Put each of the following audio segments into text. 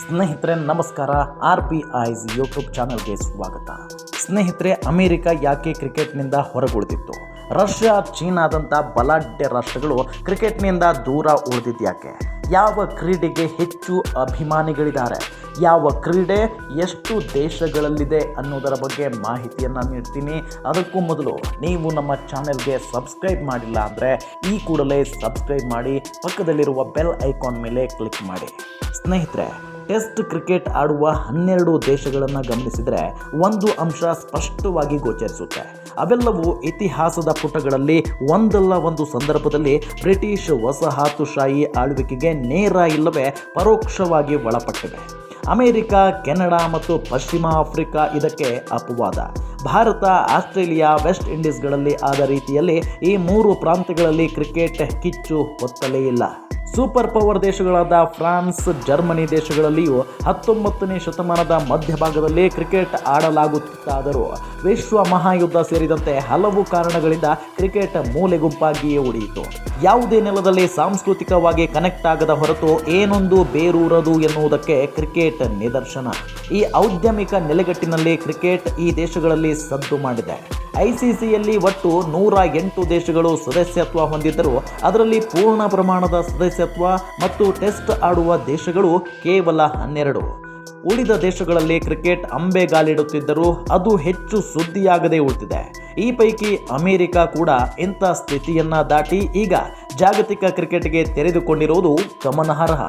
ಸ್ನೇಹಿತರೆ, ನಮಸ್ಕಾರ. R P Is YouTube ಚಾನಲ್ಗೆ ಸ್ವಾಗತ. ಸ್ನೇಹಿತರೆ, ಅಮೆರಿಕ ಯಾಕೆ ಕ್ರಿಕೆಟ್ನಿಂದ ಹೊರಗುಳಿದಿತ್ತು? ರಷ್ಯಾ, ಚೀನಾದಂಥ ಬಲಾಢ್ಯ ರಾಷ್ಟ್ರಗಳು ಕ್ರಿಕೆಟ್ನಿಂದ ದೂರ ಉಳಿದಿದ್ಯಾಕೆ ಯಾವ ಕ್ರೀಡೆಗೆ ಹೆಚ್ಚು ಅಭಿಮಾನಿಗಳಿದ್ದಾರೆ? ಯಾವ ಕ್ರೀಡೆ ಎಷ್ಟು ದೇಶಗಳಲ್ಲಿದೆ ಅನ್ನೋದರ ಬಗ್ಗೆ ಮಾಹಿತಿಯನ್ನು ನೀಡ್ತೀನಿ. ಅದಕ್ಕೂ ಮೊದಲು ನೀವು ನಮ್ಮ ಚಾನೆಲ್ಗೆ ಸಬ್ಸ್ಕ್ರೈಬ್ ಮಾಡಿಲ್ಲ ಅಂದರೆ ಈ ಕೂಡಲೇ ಸಬ್ಸ್ಕ್ರೈಬ್ ಮಾಡಿ ಪಕ್ಕದಲ್ಲಿರುವ ಬೆಲ್ ಐಕಾನ್ ಮೇಲೆ ಕ್ಲಿಕ್ ಮಾಡಿ. ಸ್ನೇಹಿತರೆ ಟೆಸ್ಟ್ ಕ್ರಿಕೆಟ್ ಆಡುವ ಹನ್ನೆರಡು ದೇಶಗಳನ್ನು ಗಮನಿಸಿದರೆ ಒಂದು ಅಂಶ ಸ್ಪಷ್ಟವಾಗಿ ಗೋಚರಿಸುತ್ತೆ. ಅವೆಲ್ಲವೂ ಇತಿಹಾಸದ ಪುಟಗಳಲ್ಲಿ ಒಂದಲ್ಲ ಒಂದು ಸಂದರ್ಭದಲ್ಲಿ ಬ್ರಿಟಿಷ್ ವಸಾಹತುಶಾಹಿ ಆಳ್ವಿಕೆಗೆ ನೇರ ಇಲ್ಲವೇ ಪರೋಕ್ಷವಾಗಿ ಒಳಪಟ್ಟಿವೆ. ಅಮೆರಿಕ, ಕೆನಡಾ ಮತ್ತು ಪಶ್ಚಿಮ ಆಫ್ರಿಕಾ ಇದಕ್ಕೆ ಅಪವಾದ. ಭಾರತ, ಆಸ್ಟ್ರೇಲಿಯಾ, ವೆಸ್ಟ್ ಇಂಡೀಸ್ಗಳಲ್ಲಿ ಆದ ರೀತಿಯಲ್ಲಿ ಈ ಮೂರು ಪ್ರಾಂತ್ಯಗಳಲ್ಲಿ ಕ್ರಿಕೆಟ್ ಕಿಚ್ಚು ಹೊತ್ತಲೇ ಇಲ್ಲ. ಸೂಪರ್ ಪವರ್ ದೇಶಗಳಾದ ಫ್ರಾನ್ಸ್, ಜರ್ಮನಿ ದೇಶಗಳಲ್ಲಿಯೂ ಹತ್ತೊಂಬತ್ತನೇ ಶತಮಾನದ ಮಧ್ಯಭಾಗದಲ್ಲಿ ಕ್ರಿಕೆಟ್ ಆಡಲಾಗುತ್ತಿತ್ತಾದರೂ ವಿಶ್ವ ಮಹಾಯುದ್ಧ ಸೇರಿದಂತೆ ಹಲವು ಕಾರಣಗಳಿಂದ ಕ್ರಿಕೆಟ್ ಮೂಲೆ ಗುಂಪಾಗಿಯೇ ಉಳಿಯಿತು. ಯಾವುದೇ ನೆಲದಲ್ಲಿ ಸಾಂಸ್ಕೃತಿಕವಾಗಿ ಕನೆಕ್ಟ್ ಆಗದ ಹೊರತು ಏನೊಂದು ಬೇರೂರದು ಎನ್ನುವುದಕ್ಕೆ ಕ್ರಿಕೆಟ್ ನಿದರ್ಶನ. ಈ ಔದ್ಯಮಿಕ ನೆಲೆಗಟ್ಟಿನಲ್ಲಿ ಕ್ರಿಕೆಟ್ ಈ ದೇಶಗಳಲ್ಲಿ ಸದ್ದು ಮಾಡಿದೆ. ಐಸಿಸಿಯಲ್ಲಿ ಒಟ್ಟು ನೂರ ಎಂಟು ದೇಶಗಳು ಸದಸ್ಯತ್ವ ಹೊಂದಿದ್ದರೂ ಅದರಲ್ಲಿ ಪೂರ್ಣ ಪ್ರಮಾಣದ ಸದಸ್ಯತ್ವ ಮತ್ತು ಟೆಸ್ಟ್ ಆಡುವ ದೇಶಗಳು ಕೇವಲ ಹನ್ನೆರಡು. ಉಳಿದ ದೇಶಗಳಲ್ಲಿ ಕ್ರಿಕೆಟ್ ಅಂಬೆಗಾಲಿಡುತ್ತಿದ್ದರೂ ಅದು ಹೆಚ್ಚು ಸುದ್ದಿಯಾಗದೇ ಉಳಿದಿದೆ. ಈ ಪೈಕಿ ಅಮೆರಿಕ ಕೂಡ ಇಂಥ ಸ್ಥಿತಿಯನ್ನ ದಾಟಿ ಈಗ ಜಾಗತಿಕ ಕ್ರಿಕೆಟ್ಗೆ ತೆರೆದುಕೊಂಡಿರುವುದು ಗಮನಾರ್ಹ.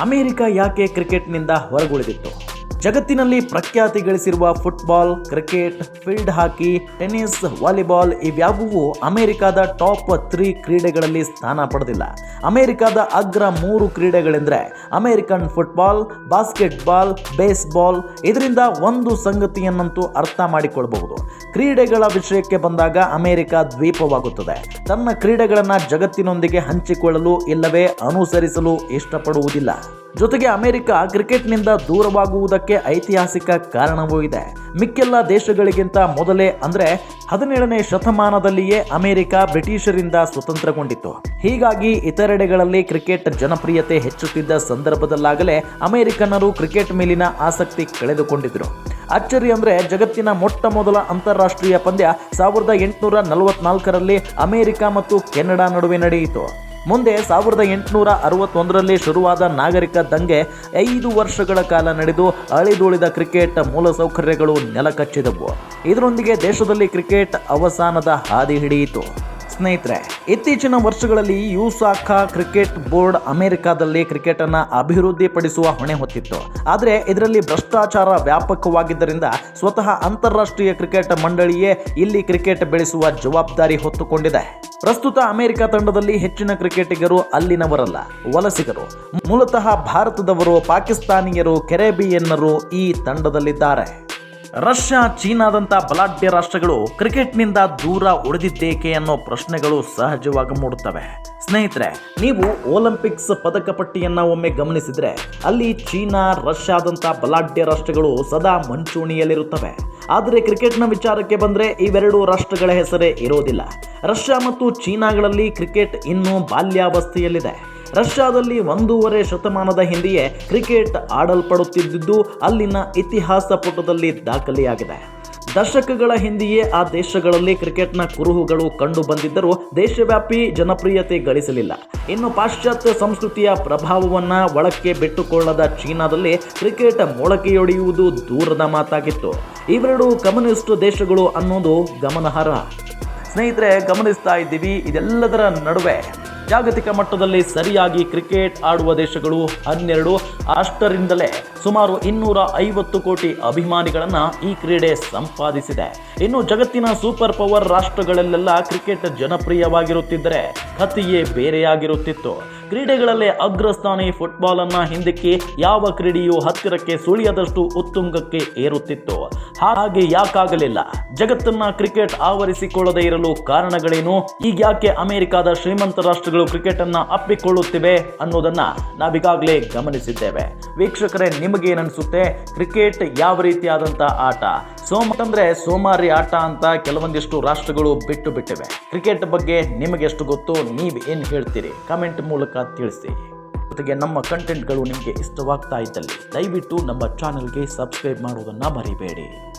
ಅಮೆರಿಕ ಯಾಕೆ ಕ್ರಿಕೆಟ್ನಿಂದ ಹೊರಗುಳಿದಿತ್ತು? ಜಗತ್ತಿನಲ್ಲಿ ಪ್ರಖ್ಯಾತಿ ಗಳಿಸಿರುವ football cricket field hockey tennis volleyball ಇವ್ಯಾವುವು ಅಮೆರಿಕದ ಟಾಪ್ ತ್ರೀ ಕ್ರೀಡೆಗಳಲ್ಲಿ ಸ್ಥಾನ ಪಡೆದಿಲ್ಲ. ಅಮೆರಿಕದ ಅಗ್ರ ಮೂರು ಕ್ರೀಡೆಗಳೆಂದರೆ ಅಮೆರಿಕನ್ ಫುಟ್ಬಾಲ್ ಬಾಸ್ಕೆಟ್ಬಾಲ್ ಬೇಸ್ಬಾಲ್ ಇದರಿಂದ ಒಂದು ಸಂಗತಿಯನ್ನಂತೂ ಅರ್ಥ ಮಾಡಿಕೊಳ್ಳಬಹುದು ಕ್ರೀಡೆಗಳ ವಿಷಯಕ್ಕೆ ಬಂದಾಗ ಅಮೆರಿಕ ದ್ವೀಪವಾಗುತ್ತದೆ. ತನ್ನ ಕ್ರೀಡೆಗಳನ್ನು ಜಗತ್ತಿನೊಂದಿಗೆ ಹಂಚಿಕೊಳ್ಳಲು ಇಲ್ಲವೇ ಅನುಸರಿಸಲು ಇಷ್ಟಪಡುವುದಿಲ್ಲ. ಜೊತೆಗೆ ಅಮೆರಿಕ ಕ್ರಿಕೆಟ್ನಿಂದ ದೂರವಾಗುವುದಕ್ಕೆ ಐತಿಹಾಸಿಕ ಕಾರಣವೂ ಇದೆ. ಮಿಕ್ಕೆಲ್ಲ ದೇಶಗಳಿಗಿಂತ ಮೊದಲೇ ಅಂದರೆ ಹದಿನೇಳನೇ ಶತಮಾನದಲ್ಲಿಯೇ ಅಮೆರಿಕ ಬ್ರಿಟಿಷರಿಂದ ಸ್ವತಂತ್ರಗೊಂಡಿತ್ತು. ಹೀಗಾಗಿ ಇತರೆಡೆಗಳಲ್ಲಿ ಕ್ರಿಕೆಟ್ ಜನಪ್ರಿಯತೆ ಹೆಚ್ಚುತ್ತಿದ್ದ ಸಂದರ್ಭದಲ್ಲಾಗಲೇ ಅಮೆರಿಕನ್ನರು ಕ್ರಿಕೆಟ್ ಮೇಲಿನ ಆಸಕ್ತಿ ಕಳೆದುಕೊಂಡಿದ್ದರು ಅಚ್ಚರಿ ಅಂದರೆ ಜಗತ್ತಿನ ಮೊಟ್ಟ ಮೊದಲ ಅಂತಾರಾಷ್ಟ್ರೀಯ ಪಂದ್ಯ ಸಾವಿರದ ಎಂಟುನೂರ ನಲವತ್ನಾಲ್ಕರಲ್ಲಿ ಅಮೆರಿಕ ಮತ್ತು ಕೆನಡಾ ನಡುವೆ ನಡೆಯಿತು. ಮುಂದೆ ಸಾವಿರದ ಎಂಟುನೂರ ಅರವತ್ತೊಂದರಲ್ಲಿ ಶುರುವಾದ ನಾಗರಿಕ ದಂಗೆ ಐದು ವರ್ಷಗಳ ಕಾಲ ನಡೆದು ಅಳಿದುಳಿದ ಕ್ರಿಕೆಟ್ ಮೂಲಸೌಕರ್ಯಗಳು ನೆಲಕಚ್ಚಿದವು. ಇದರೊಂದಿಗೆ ದೇಶದಲ್ಲಿ ಕ್ರಿಕೆಟ್ ಅವಸಾನದ ಹಾದಿ ಹಿಡಿಯಿತು. ಸ್ನೇಹಿತರೆ, ಇತ್ತೀಚಿನ ವರ್ಷಗಳಲ್ಲಿ ಯೂಸಾಖಾ ಕ್ರಿಕೆಟ್ ಬೋರ್ಡ್ ಅಮೆರಿಕಾದಲ್ಲಿ ಕ್ರಿಕೆಟನ್ನು ಅಭಿವೃದ್ಧಿಪಡಿಸುವ ಹೊಣೆ ಹೊತ್ತಿತ್ತು. ಆದರೆ ಇದರಲ್ಲಿ ಭ್ರಷ್ಟಾಚಾರ ವ್ಯಾಪಕವಾಗಿದ್ದರಿಂದ ಸ್ವತಃ ಅಂತಾರಾಷ್ಟ್ರೀಯ ಕ್ರಿಕೆಟ್ ಮಂಡಳಿಯೇ ಇಲ್ಲಿ ಕ್ರಿಕೆಟ್ ಬೆಳೆಸುವ ಜವಾಬ್ದಾರಿ ಹೊತ್ತುಕೊಂಡಿದೆ. ಪ್ರಸ್ತುತ ಅಮೆರಿಕ ತಂಡದಲ್ಲಿ ಹೆಚ್ಚಿನ ಕ್ರಿಕೆಟಿಗರು ಅಲ್ಲಿನವರಲ್ಲ, ವಲಸಿಗರು. ಮೂಲತಃ ಭಾರತದವರು ಪಾಕಿಸ್ತಾನಿಯರು, ಕೆರೆಬಿಯನ್ನರು ಈ ತಂಡದಲ್ಲಿದ್ದಾರೆ. ರಷ್ಯಾ ಚೀನಾದಂಥ ಬಲಾಢ್ಯ ರಾಷ್ಟ್ರಗಳು ಕ್ರಿಕೆಟ್ನಿಂದ ದೂರ ಉಳಿದಿದ್ದೇಕೆ ಅನ್ನೋ ಪ್ರಶ್ನೆಗಳು ಸಹಜವಾಗಿ ಮೂಡುತ್ತವೆ. ಸ್ನೇಹಿತರೆ, ನೀವು ಒಲಿಂಪಿಕ್ಸ್ ಪದಕ ಪಟ್ಟಿಯನ್ನು ಒಮ್ಮೆ ಗಮನಿಸಿದರೆ ಅಲ್ಲಿ ಚೀನಾ ರಷ್ಯಾದಂಥ ಬಲಾಢ್ಯ ರಾಷ್ಟ್ರಗಳು ಸದಾ ಮುಂಚೂಣಿಯಲ್ಲಿರುತ್ತವೆ. ಆದರೆ ಕ್ರಿಕೆಟ್ನ ವಿಚಾರಕ್ಕೆ ಬಂದರೆ ಇವೆರಡು ರಾಷ್ಟ್ರಗಳ ಹೆಸರೇ ಇರೋದಿಲ್ಲ ರಷ್ಯಾ ಮತ್ತು ಚೀನಾಗಳಲ್ಲಿ ಕ್ರಿಕೆಟ್ ಇನ್ನೂ ಬಾಲ್ಯಾವಸ್ಥೆಯಲ್ಲಿದೆ. ರಷ್ಯಾದಲ್ಲಿ ಒಂದೂವರೆ ಶತಮಾನದ ಹಿಂದೆಯೇ ಕ್ರಿಕೆಟ್ ಆಡಲ್ಪಡುತ್ತಿದ್ದುದು ಅಲ್ಲಿನ ಇತಿಹಾಸ ಪುಟದಲ್ಲಿ ದಾಖಲೆಯಾಗಿದೆ. ದಶಕಗಳ ಹಿಂದೆಯೇ ಆ ದೇಶಗಳಲ್ಲಿ ಕ್ರಿಕೆಟ್ನ ಕುರುಹುಗಳು ಕಂಡು ಬಂದಿದ್ದರೂ ದೇಶವ್ಯಾಪಿ ಜನಪ್ರಿಯತೆ ಗಳಿಸಲಿಲ್ಲ. ಇನ್ನು ಪಾಶ್ಚಾತ್ಯ ಸಂಸ್ಕೃತಿಯ ಪ್ರಭಾವವನ್ನು ಒಳಕ್ಕೆ ಬಿಟ್ಟುಕೊಳ್ಳದ ಚೀನಾದಲ್ಲಿ ಕ್ರಿಕೆಟ್ ಮೊಳಕೆಯೊಡೆಯುವುದು ದೂರದ ಮಾತಾಗಿತ್ತು. ಇವೆರಡು ಕಮ್ಯುನಿಸ್ಟ್ ದೇಶಗಳು ಅನ್ನೋದು ಗಮನಾರ್ಹ. ಸ್ನೇಹಿತರೆ, ಗಮನಿಸ್ತಾ ಇದ್ದೀವಿ. ಇದೆಲ್ಲದರ ನಡುವೆ ಜಾಗತಿಕ ಮಟ್ಟದಲ್ಲಿ ಸರಿಯಾಗಿ ಕ್ರಿಕೆಟ್ ಆಡುವ ದೇಶಗಳು ಹನ್ನೆರಡು. ಅಷ್ಟರಿಂದಲೇ ಸುಮಾರು ಇನ್ನೂರ ಐವತ್ತು ಕೋಟಿ ಅಭಿಮಾನಿಗಳನ್ನು ಈ ಕ್ರೀಡೆ ಸಂಪಾದಿಸಿದೆ. ಇನ್ನು ಜಗತ್ತಿನ ಸೂಪರ್ ಪವರ್ ರಾಷ್ಟ್ರಗಳಲ್ಲೆಲ್ಲ ಕ್ರಿಕೆಟ್ ಜನಪ್ರಿಯವಾಗಿರುತ್ತಿದ್ದರೆ ಕಥೆಯೇ ಬೇರೆಯಾಗಿರುತ್ತಿತ್ತು. ಕ್ರೀಡೆಗಳಲ್ಲೇ ಅಗ್ರಸ್ಥಾನಿ ಫುಟ್ಬಾಲ್ ಅನ್ನ ಹಿಂದಕ್ಕೆ ಯಾವ ಕ್ರೀಡೆಯು ಹತ್ತಿರಕ್ಕೆ ಸುಳಿಯದಷ್ಟು ಉತ್ತುಂಗಕ್ಕೆ ಏರುತ್ತಿತ್ತು. ಹಾಗೆ ಯಾಕಾಗಲಿಲ್ಲ? ಜಗತ್ತನ್ನ ಕ್ರಿಕೆಟ್ ಆವರಿಸಿಕೊಳ್ಳದೇ ಇರಲು ಕಾರಣಗಳೇನು? ಈಗ ಯಾಕೆ ಅಮೆರಿಕದ ಶ್ರೀಮಂತ ರಾಷ್ಟ್ರಗಳು ಕ್ರಿಕೆಟ್ ಅನ್ನ ಅಪ್ಪಿಕೊಳ್ಳುತ್ತಿವೆ ಅನ್ನೋದನ್ನ ನಾವೀಗಾಗಲೇ ಗಮನಿಸಿದ್ದೇವೆ. ವೀಕ್ಷಕರೇ, ನಿಮಗೇನನ್ಸುತ್ತೆ? ಕ್ರಿಕೆಟ್ ಯಾವ ರೀತಿಯಾದಂಥ ಆಟ? ಸೋಮ ಅಂದ್ರೆ ಸೋಮಾರಿ ಆಟ ಅಂತ ಕೆಲವೊಂದಿಷ್ಟು ರಾಷ್ಟ್ರಗಳು ಬಿಟ್ಟು ಬಿಟ್ಟಿವೆ. ಕ್ರಿಕೆಟ್ ಬಗ್ಗೆ ನಿಮಗೆಷ್ಟು ಗೊತ್ತು? ನೀವು ಏನು ಹೇಳ್ತೀರಿ? ಕಮೆಂಟ್ ಮೂಲಕ ತಿಳಿಸಿ. ಜೊತೆಗೆ ನಮ್ಮ ಕಂಟೆಂಟ್ಗಳು ನಿಮಗೆ ಇಷ್ಟವಾಗ್ತಾ ಇದ್ದಲ್ಲಿ ದಯವಿಟ್ಟು ನಮ್ಮ ಚಾನೆಲ್ಗೆ ಸಬ್ಸ್ಕ್ರೈಬ್ ಮಾಡುವುದನ್ನು ಮರಿಬೇಡಿ.